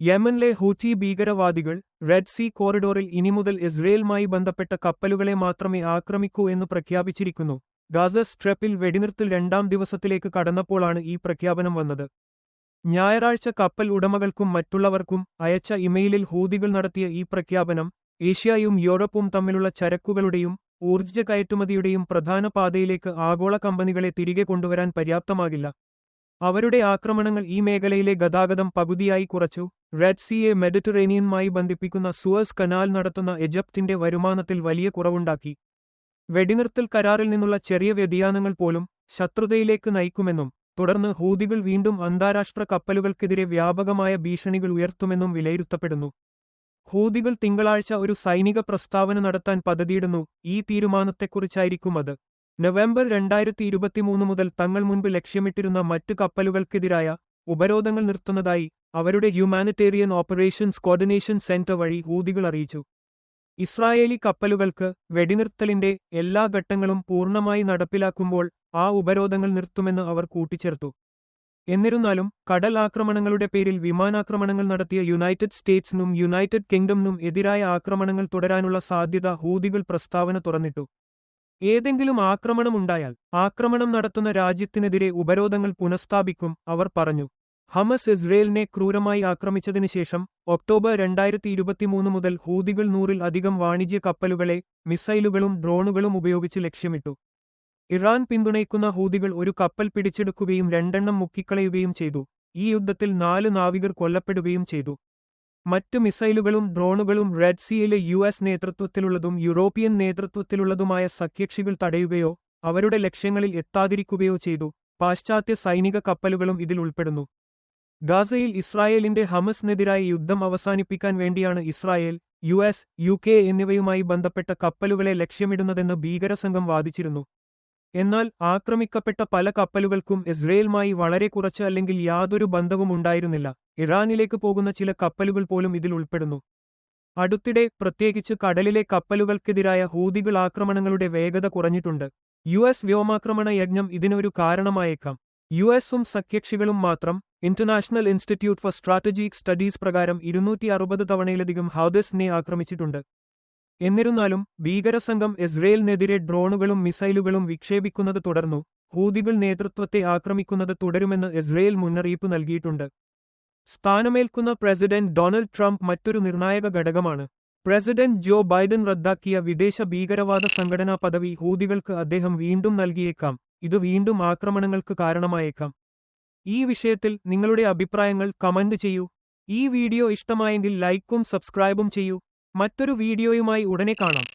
യമനിലെ ഹൂത്തി ഭീകരവാദികൾ Red Sea കോറിഡോറിൽ ഇനി മുതൽ ഇസ്രയേലുമായി ബന്ധപ്പെട്ട കപ്പലുകളെ മാത്രമേ ആക്രമിക്കൂ എന്ന് പ്രഖ്യാപിച്ചിരിക്കുന്നു. ഗാസ സ്ട്രെപ്പിൽ വെടിനിർത്തൽ രണ്ടാം ദിവസത്തിലേക്ക് കടന്നപ്പോഴാണ് ഈ പ്രഖ്യാപനം വന്നത്. ഞായറാഴ്ച കപ്പൽ ഉടമകൾക്കും മറ്റുള്ളവർക്കും അയച്ച ഇമെയിലിൽ ഹൂതികൾ നടത്തിയ ഈ പ്രഖ്യാപനം ഏഷ്യയും യൂറോപ്പും തമ്മിലുള്ള ചരക്കുകളുടെയും ഊർജ കയറ്റുമതിയുടെയും പ്രധാന പാതയിലേക്ക് ആഗോള കമ്പനികളെ തിരികെ കൊണ്ടുവരാൻ പര്യാപ്തമാകില്ല. അവരുടെ ആക്രമണങ്ങൾ ഈ മേഖലയിലെ ഗതാഗതം പകുതിയായി കുറച്ചു. റെഡ് സീയെ മെഡിറ്ററേനിയനുമായി ബന്ധിപ്പിക്കുന്ന സുവസ് കനാൽ നടത്തുന്ന എജപ്തിന്റെ വരുമാനത്തിൽ വലിയ കുറവുണ്ടാക്കി. വെടിനിർത്തൽ കരാറിൽ നിന്നുള്ള ചെറിയ വ്യതിയാനങ്ങൾ പോലും ശത്രുതയിലേക്ക് നയിക്കുമെന്നും തുടർന്ന് ഹൂതികൾ വീണ്ടും അന്താരാഷ്ട്ര കപ്പലുകൾക്കെതിരെ വ്യാപകമായ ഭീഷണികൾ ഉയർത്തുമെന്നും വിലയിരുത്തപ്പെടുന്നു. ഹൂതികൾ തിങ്കളാഴ്ച ഒരു സൈനിക പ്രസ്താവന നടത്താൻ പദ്ധതിയിടുന്നു. ഈ തീരുമാനത്തെക്കുറിച്ചായിരിക്കും അത്. നവംബർ രണ്ടായിരത്തി ഇരുപത്തിമൂന്ന് മുതൽ തങ്ങൾ മുൻപ് ലക്ഷ്യമിട്ടിരുന്ന മറ്റ് കപ്പലുകൾക്കെതിരായ ഉപരോധങ്ങൾ നിർത്തുന്നതായി അവരുടെ ഹ്യൂമാനിറ്റേറിയൻ ഓപ്പറേഷൻസ് കോർഡിനേഷൻ സെന്റർ വഴി ഹൂതികൾ അറിയിച്ചു. ഇസ്രായേലി കപ്പലുകൾക്ക് വെടിനിർത്തലിന്റെ എല്ലാ ഘട്ടങ്ങളും പൂർണമായി നടപ്പിലാക്കുമ്പോൾ ആ ഉപരോധങ്ങൾ നിർത്തുമെന്ന് അവർ കൂട്ടിച്ചേർത്തു. എന്നിരുന്നാലും കടൽ ആക്രമണങ്ങളുടെ പേരിൽ വിമാനാക്രമണങ്ങൾ നടത്തിയ യുണൈറ്റഡ് സ്റ്റേറ്റ്സിനും യുണൈറ്റഡ് കിങ്ഡമിനും എതിരായ ആക്രമണങ്ങൾ തുടരാനുള്ള സാധ്യത ഹൂതികൾ പ്രസ്താവന തുറന്നിട്ടു. ഏതെങ്കിലും ആക്രമണമുണ്ടായാൽ ആക്രമണം നടത്തുന്ന രാജ്യത്തിനെതിരെ ഉപരോധങ്ങൾ പുനഃസ്ഥാപിക്കും അവർ പറഞ്ഞു. ഹമസ് ഇസ്രയേലിനെ ക്രൂരമായി ആക്രമിച്ചതിനു ശേഷം ഒക്ടോബർ രണ്ടായിരത്തി ഇരുപത്തിമൂന്ന് മുതൽ ഹൂതികൾ നൂറിൽ അധികം വാണിജ്യ കപ്പലുകളെ മിസൈലുകളും ഡ്രോണുകളും ഉപയോഗിച്ച് ലക്ഷ്യമിട്ടു. ഇറാൻ പിന്തുണയ്ക്കുന്ന ഹൂതികൾ ഒരു കപ്പൽ പിടിച്ചെടുക്കുകയും രണ്ടെണ്ണം മുക്കിക്കളയുകയും ചെയ്തു. ഈ യുദ്ധത്തിൽ നാല് നാവികർ കൊല്ലപ്പെടുകയും ചെയ്തു. മറ്റു മിസൈലുകളും ഡ്രോണുകളും റെഡ് സീയിലെ യു എസ് നേതൃത്വത്തിലുള്ളതും യൂറോപ്യൻ നേതൃത്വത്തിലുള്ളതുമായ സഖ്യകക്ഷികൾ തടയുകയോ അവരുടെ ലക്ഷ്യങ്ങളിൽ എത്താതിരിക്കുകയോ ചെയ്തു. പാശ്ചാത്യ സൈനിക കപ്പലുകളും ഇതിൽ ഉൾപ്പെടുന്നു. ഗാസയിൽ ഇസ്രായേലിന്റെ ഹമസിനെതിരായ യുദ്ധം അവസാനിപ്പിക്കാൻ വേണ്ടിയാണ് Israel U S U K എന്നിവയുമായി ബന്ധപ്പെട്ട കപ്പലുകളെ ലക്ഷ്യമിടുന്നതെന്ന് ഭീകരസംഘം വാദിച്ചിരുന്നു. എന്നാൽ ആക്രമിക്കപ്പെട്ട പല കപ്പലുകൾക്കും ഇസ്രയേലുമായി വളരെ കുറച്ച് അല്ലെങ്കിൽ യാതൊരു ബന്ധവും ഉണ്ടായിരുന്നില്ല. ഇറാനിലേക്ക് പോകുന്ന ചില കപ്പലുകൾ പോലും ഇതിൽ ഉൾപ്പെടുന്നു. അടുത്തിടെ പ്രത്യേകിച്ച് കടലിലെ കപ്പലുകൾക്കെതിരായ ഹൂതികൾ ആക്രമണങ്ങളുടെ വേഗത കുറഞ്ഞിട്ടുണ്ട്. യു എസ് വ്യോമാക്രമണ യജ്ഞം ഇതിനൊരു കാരണമായേക്കാം. യു എസും സഖ്യകക്ഷികളും മാത്രം International Institute for Strategic Studies പ്രകാരം ഇരുന്നൂറ്റി അറുപത് തവണയിലധികം ഹൗദസിനെ ആക്രമിച്ചിട്ടുണ്ട്. എന്നിരുന്നാലും ഭീകരസംഘം ഇസ്രയേലിനെതിരെ ഡ്രോണുകളും മിസൈലുകളും വിക്ഷേപിക്കുന്നത് തുടർന്നു. ഹൂതികൾ നേതൃത്വത്തെ ആക്രമിക്കുന്നത് തുടരുമെന്ന് ഇസ്രയേൽ മുന്നറിയിപ്പ് നൽകിയിട്ടുണ്ട്. സ്ഥാനമേൽക്കുന്ന പ്രസിഡന്റ് ഡൊണാൾഡ് ട്രംപ് മറ്റൊരു നിർണായക ഘടകമാണ്. പ്രസിഡന്റ് ജോ ബൈഡൻ റദ്ദാക്കിയ വിദേശ ഭീകരവാദ സംഘടനാ പദവി ഹൂതികൾക്ക് അദ്ദേഹം വീണ്ടും നൽകിയേക്കാം. ഇത് വീണ്ടും ആക്രമണങ്ങൾക്ക് കാരണമായേക്കാം. ഈ വിഷയത്തിൽ നിങ്ങളുടെ അഭിപ്രായങ്ങൾ കമന്റ് ചെയ്യൂ. ഈ വീഡിയോ ഇഷ്ടമായെങ്കിൽ ലൈക്കും സബ്സ്ക്രൈബും ചെയ്യൂ. മറ്റൊരു വീഡിയോയുമായി ഉടനെ കാണാം